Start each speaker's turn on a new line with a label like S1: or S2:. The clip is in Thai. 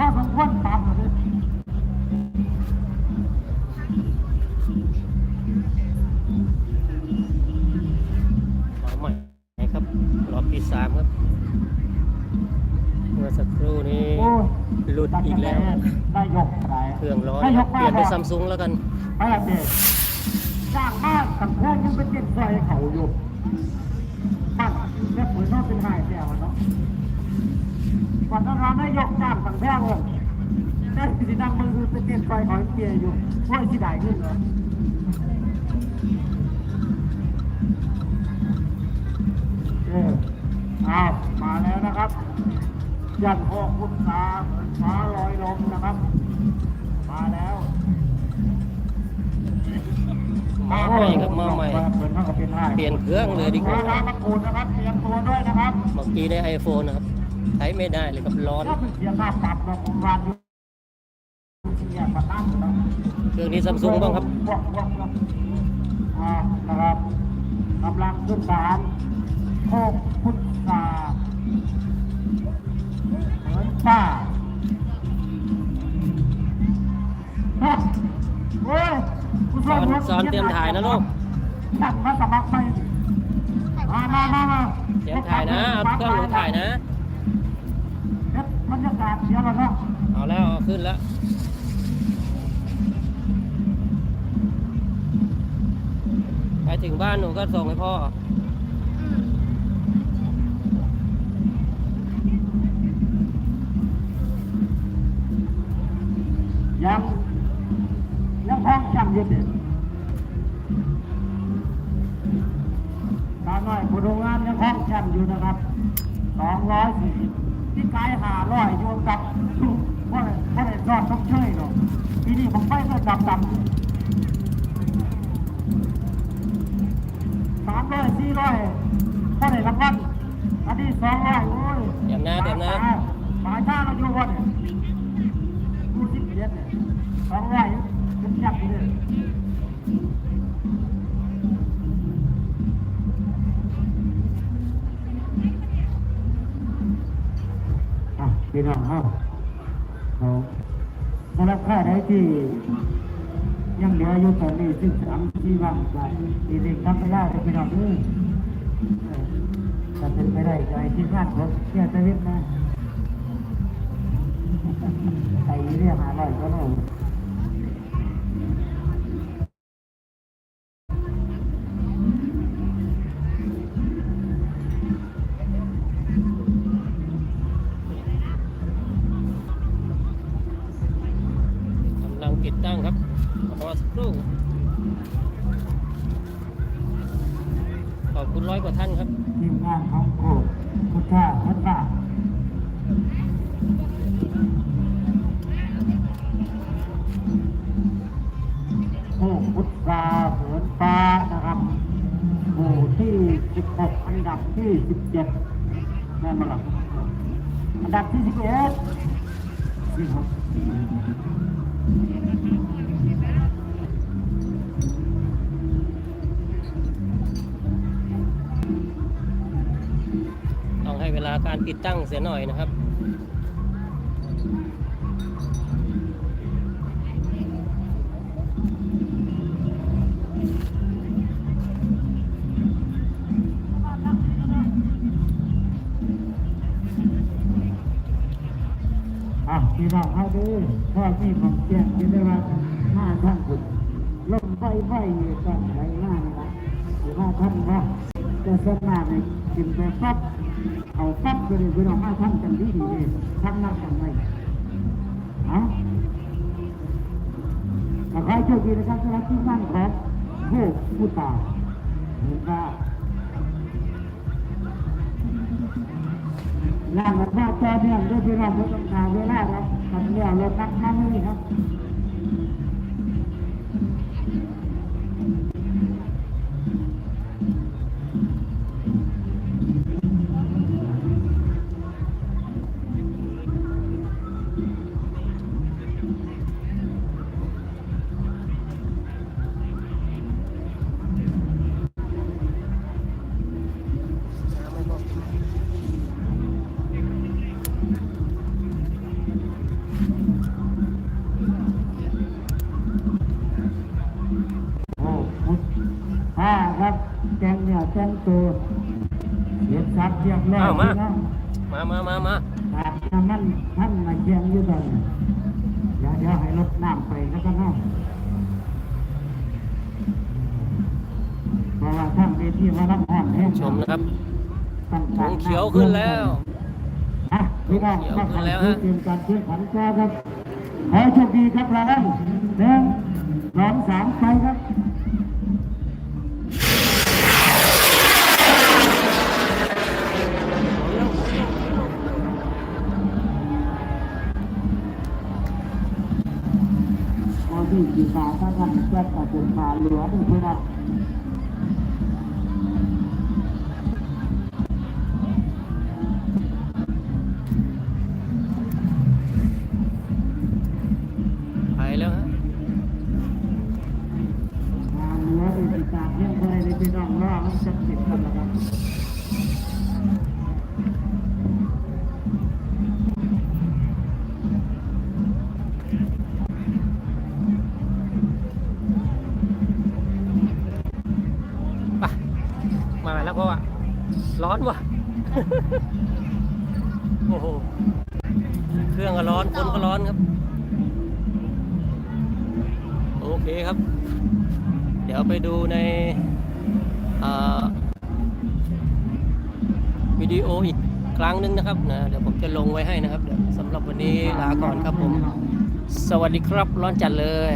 S1: พอสมควรตามเลย
S2: มาใหม่ครับรอบที่สามครับเมื่อสักครู่นี้
S1: โอ้ย
S2: หลุดอีกแล้ว
S1: ได้ยกอะไร
S2: เครื่องร้อน
S1: ได้ยก
S2: เปลี่ยนไปซัมซุงแล้วกัน
S1: ไปอัปเดตจ้างบ้านกับแพงยังเป็นเจ็ดซอยเขาอยู่ วันนั้นเราได้ยกจ้างสังแพงเลยได้สินั่งมือคือเป็นเจ็ดซอยของเปียร์อยู่ว่าที่ได้ขึ้นเหรอเออเอามาแล้วนะครับยันหอกพุทธาฟ้าลอยลมนะครับ มาแล้ว
S2: มาใหม่ครับมาใหม่
S1: เป
S2: ลี่ยนเครื่องเลยดีกว่า
S1: น้ำมะกรูดนะครับเตรียมตัวด้วยนะครับ
S2: เมื่อกี้ได้ไอโฟนนะครับ ใช้ไม่ได้เลยครับร้อน
S1: ถ้าเป็นเสียค่าปรับเราคงวานอยู่เนี่ยมาตั้งนะ
S2: เครื่องนี้ซัมซุงบ้างครับ
S1: วอกวอกวอกอ่านะครับกำลังขึ้นศาลโคกพุทธาเหมือนป้าฮะโอ้ยผู้
S2: ส
S1: ช่วย
S2: อน
S1: ผม
S2: สอนเตรียมถ่ายนะลูก
S1: อยากมาสมัครไปมามามามา
S2: เตรียมถ่ายนะเอาเครื่องหนูถ่ายนะ
S1: เฮ็ดบรร ยากาศเสียแล้วเนาะ
S2: เอาแล้วเอาขึ้นแล้วไปถึงบ้านหนูก็ส่งให้พ่อ
S1: ยังยังห้องจำอยู่ดิตาหน่อยผู้โรงงานยังห้องจำอยู่นะครับสองร้อยสี่สิบ ที่กายหาร้อยโยนกับลูกว่าอะไรว่าอะไรรอดต้องเชยหรอกทีนี้ผมไปก็ดำดำสามร้อยสี่ร้อยว่าอะไรรางวัลอันนี้สองร้อยโอ้ย
S2: เดี๋ยวนะเดี๋ยวนะ
S1: หมายชาเราอยู่วันเนี่ยดูสิเดียนเนี่ยสองร้อยเป็นยักษ์เลย พี่น้องเฮาเขาสำหรับค่าใดที่ยังเหลืออยู่ตอนนี้ซึ่งสามที่ว่างไปอีกหนึ่งทำไม่ได้เลยพี่น้องเอ้ยเออถ้าเป็นไปได้ใจที่งานผมเชื่อชีวิตนะใส่เรียกหาอร่อยก็ได้
S2: กำลั ติดตั้งครับรอสักครู่ขอบคุณร้อยกว่าท่านครับ
S1: ทีมงานของโกพุทธาพัฒนาโอ้พุทธาเหินฟ้านะครับหมู่ที่ 16 อันดับที่ 17แม่นมาหลังอันดับที่ 11ที่หก
S2: ต้องให้เวลาการติดตั้งเสียหน่อยนะครับ
S1: อะพี่น้องเขาดูพ่อมีของแจ้งที่ได้ว่าห้าท่านบุญลมไฟไฟอยู่ตอนไหนหน้านี่ละหรือว่าท่านว่าจะสนาในกินไปปั๊บเอาปั๊บไปเลยพี่น้องมาท่านกันดีดีเลยท่านนักกันไว้เอาขอให้โชคดีนะครับสำหรับที่มั่นของผู้ผู้ตายเห็นว่าล่างกับว่าต่อเนื่องด้วยพี่น้องผู้ต้องการเวลาครับ ทำเรื่องรถนักนั่งนี่ครับ แกงเนี่ยแกงตัวเห็ดสับเรียบร้อย
S2: อ้าวมา
S1: พี่น้อง
S2: มามามามา
S1: ขาดน้ำมันท่านมาเชียงอยู่ตอนนี้เดี๋ยวเดี๋ยวให้รถน้ำไปแล้วก็น้ำเพราะว่าท่านเวทีมารับอ่อนแห้ง
S2: ชมนะครับ
S1: ต้อง
S2: ธ
S1: การ
S2: งเขียวขึ้นแล้ว
S1: อะพี่น้อง
S2: ธงเขียว
S1: มา
S2: ขึ้
S1: ขั
S2: น
S1: น
S2: แล้ว
S1: ซื้อ
S2: ฮะ
S1: เตรียมการซื้อขันก็ครับขอโชคดีครับเราหนึ่งสองสามไปครับ พอที่กีตาถ้าทำ แจ๊กกับเป็นมาเหลือด้วยพี่น้อง
S2: ไปแล้วฮะ
S1: มาเหลือด้วยกีตาเพียงพอได้พี่น้องรอมันจะติดกันแล้วครับ
S2: ร้อนว่ะ โอ้โห เครื่องก็ร้อน คนก็ร้อนครับ โอเคครับ เดี๋ยวไปดูในอ่าวิดีโออีกครั้งหนึงนะครับนะเดี๋ยวผมจะลงไว้ให้นะครับเดี๋ยวสำหรับวันนี้ลาก่อนครับผม สวัสดีครับร้อนจัดเลย